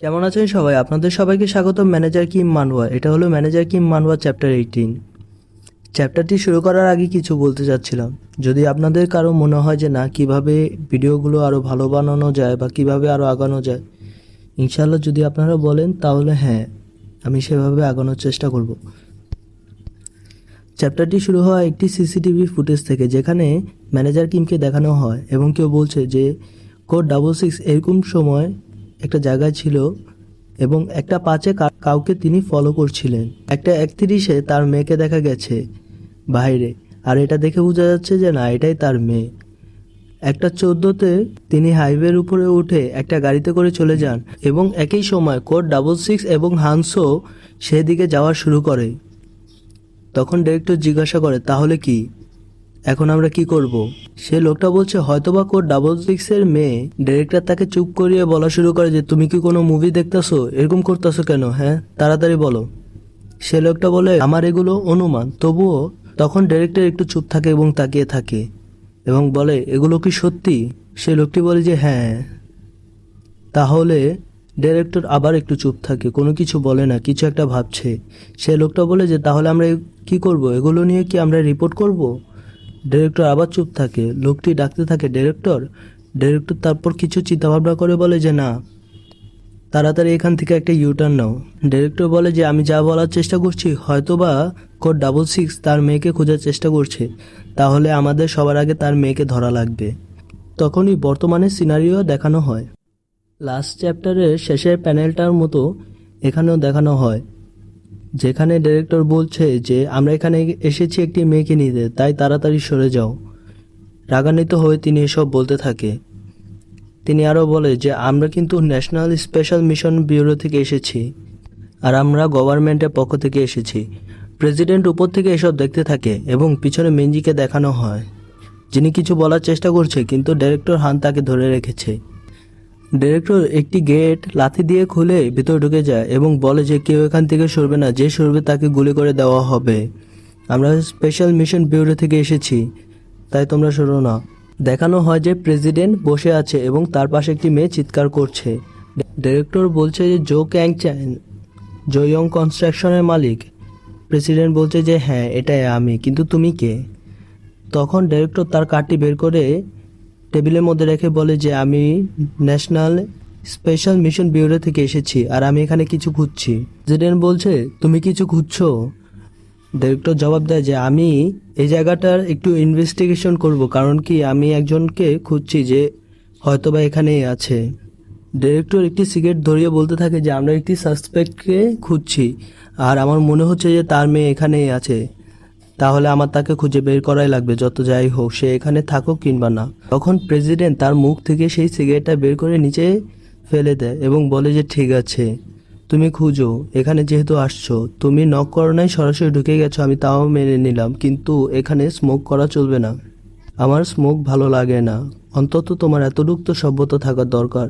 কেমন আছেন সবাই? আপনাদের সবাইকে স্বাগত ম্যানেজার কিম মানওয়া এটা হলো manager Kim Manwa chapter eighteen চ্যাপ্টারটি শুরু করার আগে কিছু বলতে চাচ্ছিলাম। যদি আপনাদের কারও মনে হয় যে না, কীভাবে ভিডিওগুলো আরও ভালো বানানো যায় বা কীভাবে আরও আগানো যায় ইনশাল্লাহ যদি আপনারা বলেন, তাহলে হ্যাঁ আমি সেভাবে আগানোর চেষ্টা করব। চ্যাপ্টারটি শুরু হয় একটি সিসিটিভি ফুটেজ থেকে, যেখানে ম্যানেজার কিমকে দেখানো হয় এবং কেউ বলছে যে কোড ডাবল সিক্স এরকম সময় একটা জায়গায় ছিল এবং একটা পাঁচে কাউকে তিনি ফলো করছিলেন। একটা একত্রিশে তার মেয়েকে দেখা গেছে বাইরে। আর এটা দেখে বোঝা যাচ্ছে যে না, এটাই তার মেয়ে। একটা চোদ্দোতে তিনি হাইওয়ের উপরে উঠে একটা গাড়িতে করে চলে যান এবং একই সময় কোড ডাবল সিক্স এবং হানসো সেদিকে যাওয়া শুরু করে। তখন ডিরেক্টর জিজ্ঞাসা করে, তাহলে কি? এখন আমরা কি করব? সে লোকটা বলছে, হয়তোবা কোর ডাবল সিক্সের মেয়ে ডিরেক্টর তাকে চুপ করিয়ে বলা শুরু করে যে, তুমি কি কোনো মুভি দেখতেছো? এরকম করতেছো কেন হ্যাঁ? তাড়াতাড়ি বলো। সে লোকটা বলে, আমার এগুলো অনুমান। তবুও তখন ডিরেক্টর একটু চুপ থাকে এবং তাকিয়ে থাকে এবং বলে, এগুলো কি সত্যি? সে লোকটি বলে যে হ্যাঁ। তাহলে ডিরেক্টর আবার একটু চুপ থাকে, কোনো কিছু বলে না, কিছু একটা ভাবছে। সে লোকটা বলে যে, তাহলে আমরা কি করব? এগুলো নিয়ে কি আমরা রিপোর্ট করব? ডিরেক্টর আবার চুপ থাকে। লোকটি ডাকতে থাকে ডিরেক্টর ডিরেক্টর তারপর কিছু চিন্তাভাবনা করে বলে যে, না। তাড়াতাড়ি এখান থেকে একটা ইউটার্ন নাও। ডিরেক্টর বলে যে, আমি যা বলার চেষ্টা করছি, হয়তোবা কোড ডাবল সিক্স তার মেয়েকে খোঁজার চেষ্টা করছে। তাহলে আমাদের সবার আগে তার মেয়েকে ধরা লাগবে। তখনই বর্তমানে সিনারিও দেখানো হয়। লাস্ট চ্যাপ্টারের শেষের প্যানেলটার মতো এখানেও দেখানো হয়। যেখানে ডিরেক্টর বলছে যে, আমরা এখানে এসেছি একটি মেয়েকে নিতে, তাই তাড়াতাড়ি সরে যাও। রাগান্বিত হয়ে তিনি এসব বলতে থাকে। তিনি আরও বলে যে, আমরা কিন্তু ন্যাশনাল স্পেশাল মিশন ব্যুরো থেকে এসেছি আর আমরা গভর্নমেন্টের পক্ষ থেকে এসেছি। প্রেসিডেন্ট উপর থেকে এসব দেখতে থাকে এবং পিছনে মেঞ্জিকে দেখানো হয়, যিনি কিছু বলার চেষ্টা করছে, কিন্তু ডিরেক্টর হান তাকে ধরে রেখেছে। ডিরেক্টর একটি গেট লাথি দিয়ে খুলে ভিতরে ঢুকে যায় এবং বলে যে কেউ এখান থেকে সরবে না, যে সরবে তাকে গুলি করে দেওয়া হবে। আমরা স্পেশাল মিশন ব্যুরো থেকে এসেছি, তাই তোমরা সরো না। দেখানো হয় যে প্রেসিডেন্ট বসে আছে এবং তার পাশে একটি মেয়ে চিৎকার করছে। ডিরেক্টর বলছে যে, জো ক্যাং চ্যান জয়ং কনস্ট্রাকশনের মালিক। প্রেসিডেন্ট বলছে যে হ্যাঁ এটাই আমি, কিন্তু তুমি কে? তখন ডিরেক্টর তার কার্ডটি বের করে টেবিলের মধ্যে রেখে বলে যে, আমি ন্যাশনাল স্পেশাল মিশন ব্যুরো থেকে এসেছি আর আমি এখানে কিছু খুঁজছি। প্রেসিডেন্ট বলছে, তুমি কিছু খুঁজছো? ডিরেক্টর জবাব দেয় যে, আমি এই জায়গাটার একটু ইনভেস্টিগেশন করব, কারণ কি আমি একজনকে খুঁজছি যে হয়তোবা এখানেই আছে। ডিরেক্টর একটি সিগারেট ধরিয়ে বলতে থাকে যে, আমরা একটি সাসপেক্টকে খুঁজছি, আর আমার মনে হচ্ছে যে তার মেয়ে এখানেই আছে। তাহলে আমার তাকে খুঁজে বের করাই লাগবে, যত যাই হোক, সে এখানে থাকুক কিংবা না। তখন প্রেসিডেন্ট তার মুখ থেকে সেই সিগারেটটা বের করে নিচে ফেলে দেয় এবং বলে যে, ঠিক আছে, তুমি খুঁজো, এখানে যেহেতু আসছো, তুমি নক করো নাই, সরাসরি ঢুকে গেছো, আমি তাও মেনে নিলাম, কিন্তু এখানে স্মোক করা চলবে না। আমার স্মোক ভালো লাগে না। অন্তত তোমার এতটুক তো সভ্যতা থাকার দরকার।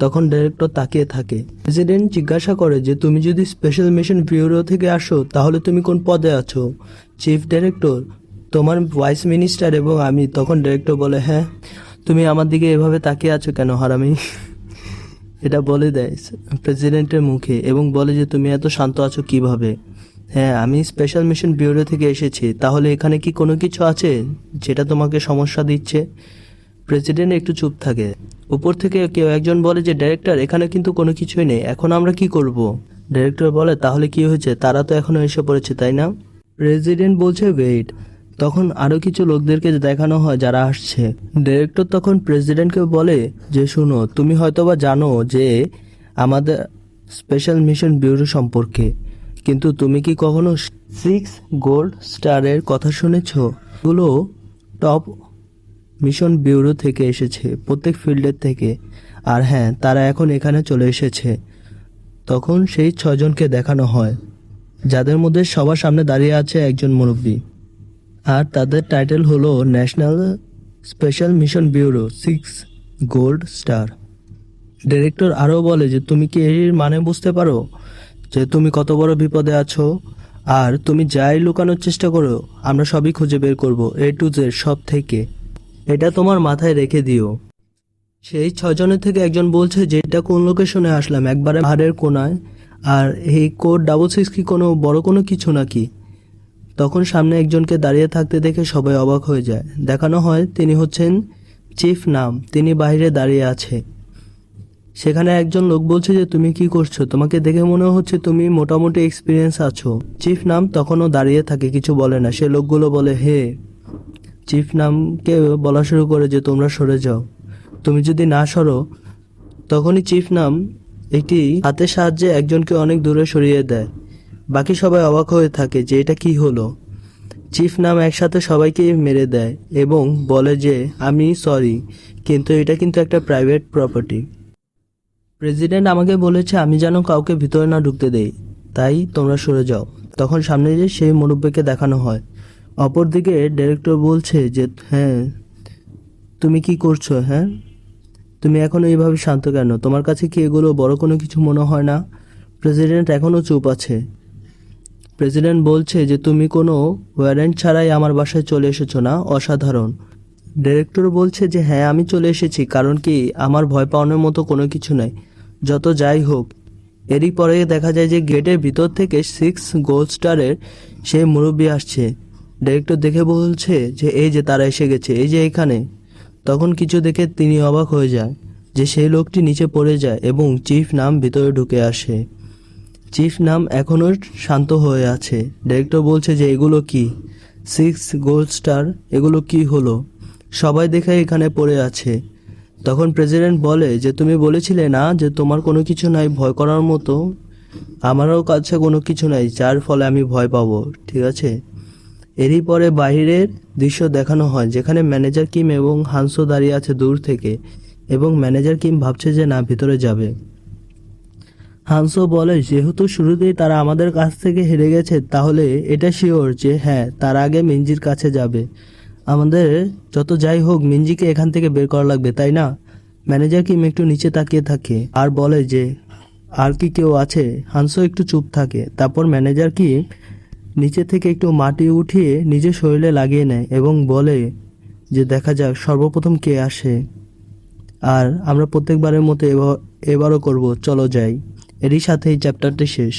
তখন ডাইরেক্টর তাকিয়ে থাকে। প্রেসিডেন্ট জিজ্ঞাসা করে যে, তুমি যদি স্পেশাল মিশন ব্যুরো থেকে আসো, তাহলে তুমি কোন পদে আছো? চিফ ডাইরেক্টর তোমার ভাইস মিনিস্টার এবং আমি। তখন ডাইরেক্টর বলে হ্যাঁ তুমি আমার দিকে এভাবে তাকিয়ে আছো কেন হারামি? এটা বলে দেয় প্রেসিডেন্টের মুখে এবং বলে যে, তুমি এত শান্ত আছো কীভাবে? হ্যাঁ আমি স্পেশাল মিশন ব্যুরো থেকে এসেছি। তাহলে এখানে কি কোনো কিছু আছে যেটা তোমাকে সমস্যা দিচ্ছে? প্রেসিডেন্ট একটু চুপ থাকে। উপর থেকে কেউ একজন বলে যে, ডাইরেক্টর, এখানে কিন্তু কোনো কিছুই নেই। এখন আমরা কি করব? ডাইরেক্টর বলে, তাহলে কি হয়েছে? তারা তো এখনও এসে পড়েছে, তাই না? প্রেসিডেন্ট বলছে, ওয়েট, তখন আরও কিছু লোকদেরকে দেখানো হয় যারা আসছে। ডিরেক্টর তখন প্রেসিডেন্টকে বলে, যে, শুনো, তুমি হয়তোবা জানো যে, আমাদের স্পেশাল মিশন ব্যুরো সম্পর্কে, কিন্তু তুমি কি কখনো সিক্স গোল্ড স্টারের কথা শুনেছ? এগুলো টপ মিশন ব্যুরো থেকে এসেছে, প্রত্যেক ফিল্ডের থেকে। আর হ্যাঁ তারা এখন এখানে চলে এসেছে। তখন সেই ছজনকে দেখানো হয়, যাদের মধ্যে সবার সামনে দাঁড়িয়ে আছে একজন মুরব্বী। আর তাদের টাইটেল হলো national special mission bureau, six gold star. Director আরও বলে যে, তুমি কি এর মানে বুঝতে পারো? যে তুমি কত বড় বিপদে আছো? আর তুমি যাই লুকানোর চেষ্টা করো, আমরা সবই খুঁজে বের করব, এ টু জেড সব থেকে। এটা তোমার মাথায় রেখে দিও। সেই ছজনের থেকে একজন বলছে যে, এটা কোন লোকেশনে আসলাম? একবারে পাহাড়ের কোনায়। আর এই কোড ডাবল সিক্স কি কোনো বড় কোনো কিছু নাকি? তখন সামনে একজনকে দাঁড়িয়ে থাকতে দেখে সবাই অবাক হয়ে যায়। দেখানো হয় তিনি হচ্ছেন চিফ নাম। তিনি বাইরে দাঁড়িয়ে আছে। সেখানে একজন লোক বলছে যে, তুমি কি করছ? তোমাকে দেখে মনে হচ্ছে তুমি মোটামুটি এক্সপিরিয়েন্স আছো। চিফ নাম তখনও দাঁড়িয়ে থাকে, কিছু বলে না। সে লোকগুলো বলে, হে চিফ নামকে বলা শুরু করে যে তোমরা সরে যাও। তুমি যদি না সরো, তখনই চিফ নাম একটি হাতের সাহায্যে একজনকে অনেক দূরে সরিয়ে দেয়। বাকি সবাই অবাক হয়ে থাকে যে এটা কি হলো। চিফ নাম একসাথে সবাইকে মেরে দেয় এবং বলে যে, আমি সরি, কিন্তু এটা কিন্তু একটা প্রাইভেট প্রপার্টি। প্রেসিডেন্ট আমাকে বলেছে, আমি যেন কাউকে ভিতরে না ঢুকতে দেই, তাই তোমরা সরে যাও। তখন সামনে যে সেই মুরব্বীকে দেখানো হয়। অপরদিকে ডিরেক্টর বলছে যে হ্যাঁ তুমি কি করছ হ্যাঁ? তুমি এখনও এইভাবে শান্ত কেন? তোমার কাছে কি এগুলো বড় কোনো কিছু মনে হয় না? প্রেসিডেন্ট এখনও চুপ আছে। প্রেসিডেন্ট বলছে যে, তুমি কোনো ওয়ারেন্ট ছাড়াই আমার বাসায় চলে এসেছ না? অসাধারণ। ডিরেক্টর বলছে যে হ্যাঁ আমি চলে এসেছি, কারণ কি আমার ভয় পাওয়ানোর মতো কোনো কিছু নাই। যত যাই হোক, এরই পরে দেখা যায় যে গেটের ভিতর থেকে সিক্স গোল্ড স্টারের সেই মুরব্বী আসছে। ডিরেক্টর দেখে বলছে যে, এই যে তারা এসে গেছে, এই যে এখানে। তখন কিছু দেখে তিনি অবাক হয়ে যায় যে, সেই লোকটি নিচে পড়ে যায় এবং চিফ নাম ভিতরে ঢুকে আসে। চিফ নাম এখনও শান্ত হয়ে আছে। ডিরেক্টর বলছে যে, এগুলো কি? সিক্স গোল্ড স্টার, এগুলো কি হলো? সবাই দেখে এখানে পড়ে আছে। তখন প্রেসিডেন্ট বলে যে, তুমি বলেছিলে না যে, তোমার কোনো কিছু নাই ভয় করার মতো? আমারও কাছে কোনো কিছু নাই, যার ফলে আমি ভয় পাবো, ঠিক আছে? এরই পরে বাইরের দৃশ্য দেখানো হয়, যেখানে ম্যানেজার কিম এবং হানসো দাঁড়িয়ে আছে দূর থেকে এবং ম্যানেজার কিম ভাবছে যে না, ভিতরে যাবে। হানসো বলে, যেহেতু শুরুতেই তারা আমাদের কাছ থেকে হেরে গেছে, তাহলে এটা শিওর যে হ্যাঁ তার আগে মিঞ্জির কাছে যাবে। আমাদের যত যাই হোক মিঞ্জিকে এখান থেকে বের করা লাগবে, তাই না? ম্যানেজার কিম একটু নিচে তাকিয়ে থাকে আর বলে যে, আর কি কেউ আছে? হানসো একটু চুপ থাকে। তারপর ম্যানেজার কি নিচে থেকে একটু মাটি উঠিয়ে নিজের শরীরে লাগিয়ে নেয় এবং বলে যে, দেখা যাক, সর্বপ্রথম কে আসে? আর আমরা প্রত্যেকবারের মতো এবার, এবারও করব, চলো যাই। এরই সাথে এই চ্যাপ্টারটি শেষ।